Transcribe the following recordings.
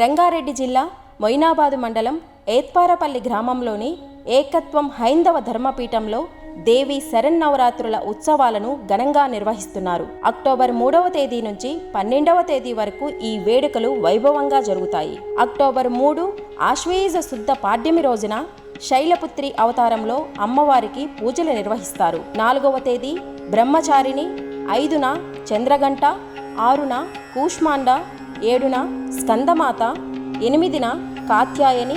రంగారెడ్డి జిల్లా మొయినాబాదు మండలం ఏత్పారపల్లి గ్రామంలోని ఏకత్వం హైందవ ధర్మపీఠంలో దేవి శరన్నవరాత్రుల ఉత్సవాలను ఘనంగా నిర్వహిస్తున్నారు. అక్టోబర్ మూడవ తేదీ నుంచి పన్నెండవ తేదీ వరకు ఈ వేడుకలు వైభవంగా జరుగుతాయి. అక్టోబర్ మూడు ఆశ్వేయుజ శుద్ధ పాడ్యమి రోజున శైలపుత్రి అవతారంలో అమ్మవారికి పూజలు నిర్వహిస్తారు. నాలుగవ తేదీ బ్రహ్మచారిణి ఐదున చంద్రగంట ఆరున కూష్మాండ ఏడున స్కందమాత ఎనిమిదిన కాత్యాయని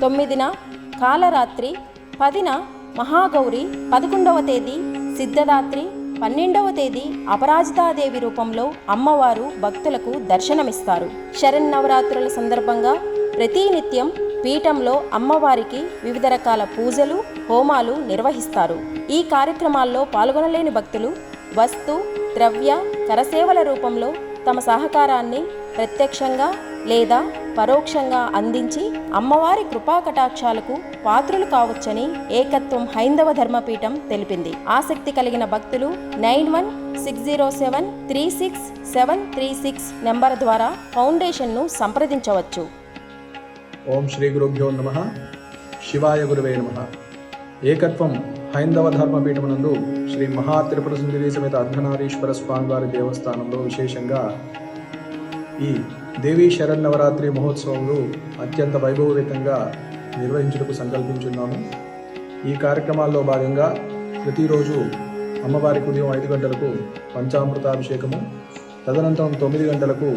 తొమ్మిదిన కాలరాత్రి పదిన మహాగౌరి పదకొండవ తేదీ సిద్ధదాత్రి పన్నెండవ తేదీ అపరాజితాదేవి రూపంలో అమ్మవారు భక్తులకు దర్శనమిస్తారు. శరన్నవరాత్రుల సందర్భంగా ప్రతినిత్యం పీఠంలో అమ్మవారికి వివిధ రకాల పూజలు హోమాలు నిర్వహిస్తారు. ఈ కార్యక్రమాల్లో పాల్గొనలేని భక్తులు వస్తు ద్రవ్య కరసేవల రూపంలో తమ సహకారాన్ని ప్రత్యక్షంగా లేదా పరోక్షంగా అందించి అమ్మవారి కృపాకటాక్షాలకు పాత్రులు కావచ్చని ఏకత్వం హైందవ ధర్మపీఠం తెలిపింది. ఆసక్తి కలిగిన భక్తులు nine one six zero seven three six seven three six number ద్వారా ఫౌండేషన్ను సంప్రదించవచ్చు. ఓం శ్రీ గురుభ్యో నమ. శివాయ గురువే నమ. ఏకత్వం హైందవ ధర్మపీఠమునందు శ్రీ మహా త్రిపుర సుందరీ సమేత అర్ధనారీశ్వర స్వామివారి దేవస్థానంలో విశేషంగా ఈ దేవీ శరన్నవరాత్రి మహోత్సవంలో అత్యంత వైభవవేతంగా నిర్వహించుటకు సంకల్పించున్నాము. ఈ కార్యక్రమాల్లో భాగంగా ప్రతిరోజు అమ్మవారికి ఉదయం ఐదు గంటలకు పంచామృతాభిషేకము తదనంతరం తొమ్మిది గంటలకు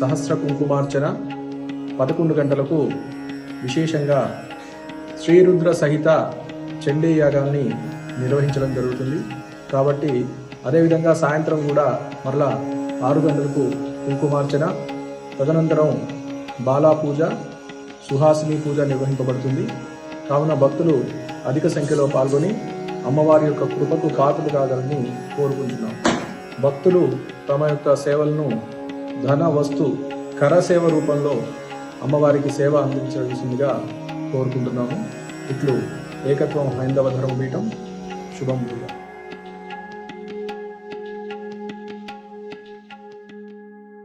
సహస్ర కుంకుమార్చన పదకొండు గంటలకు విశేషంగా శ్రీరుద్ర సహిత చండీ యాగాన్ని నిర్వహించడం జరుగుతుంది. కాబట్టి అదేవిధంగా సాయంత్రం కూడా మరలా ఆరు గంటలకు కుంకుమార్చన తదనంతరం బాలా పూజ సుహాసిని పూజ నిర్వహింపబడుతుంది. కావున భక్తులు అధిక సంఖ్యలో పాల్గొని అమ్మవారి యొక్క కృపకు కాతులు కాగలని కోరుకుంటున్నాం. భక్తులు తమ యొక్క సేవలను ధన వస్తు కర సేవ రూపంలో అమ్మవారికి సేవ అందించాల్సిందిగా కోరుకుంటున్నాము. ఇట్లు ఏకత్వం హైందవ ధర్మపీఠం. శుభం